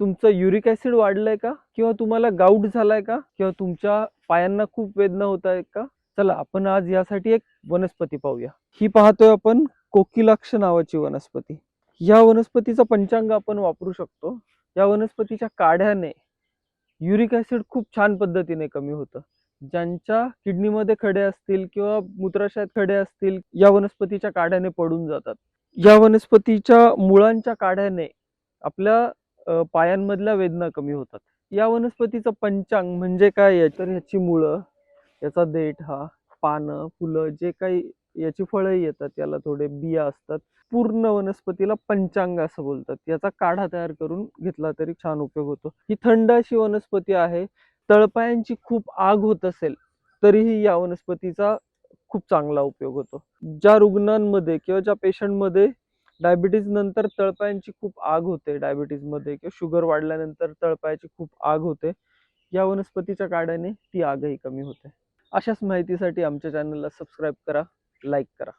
तुमचं uric acid वाढलंय का? किंवा तुम्हाला गाऊट झालाय का? किंवा तुमच्या पायांना खूप वेदना होत आहेत का? चला आपण आज यासाठी एक वनस्पती पाहूया. ही पाहतोय आपण कोकिलाक्ष नावाची वनस्पती. या वनस्पतीचा पंचांग आपण वापरू शकतो. या वनस्पतीच्या काढ्याने युरिक ऍसिड खूप छान पद्धतीने कमी होतं. ज्यांच्या किडनीमध्ये खडे असतील किंवा मूत्राशयात खडे असतील या वनस्पतीच्या काढ्याने पडून जातात. या वनस्पतीच्या मुळांच्या काढ्याने आपल्या पायांमधल्या वेदना कमी होतात. या वनस्पतीचं पंचांग म्हणजे काय आहे तर ह्याची मुळं याचा देठ हा पानं फुलं जे काही याची फळं येतात याला थोडे बिया असतात पूर्ण वनस्पतीला पंचांग असं बोलतात. याचा काढा तयार करून घेतला तरी छान उपयोग होतो. ही थंड अशी वनस्पती आहे तळपायांची खूप आग होत असेल तरीही या वनस्पतीचा खूप चांगला उपयोग होतो. ज्या रुग्णांमध्ये किंवा ज्या पेशंटमध्ये डायबिटीज नंतर तळपायांची खूप आग होते डायबिटीजमध्ये किंवा शुगर वाढल्यानंतर तळपायाची खूप आग होते. या वनस्पतीच्या काड्याने ती आगही कमी होते. अशाच माहितीसाठी आमच्या चॅनलला सबस्क्राईब करा लाईक करा.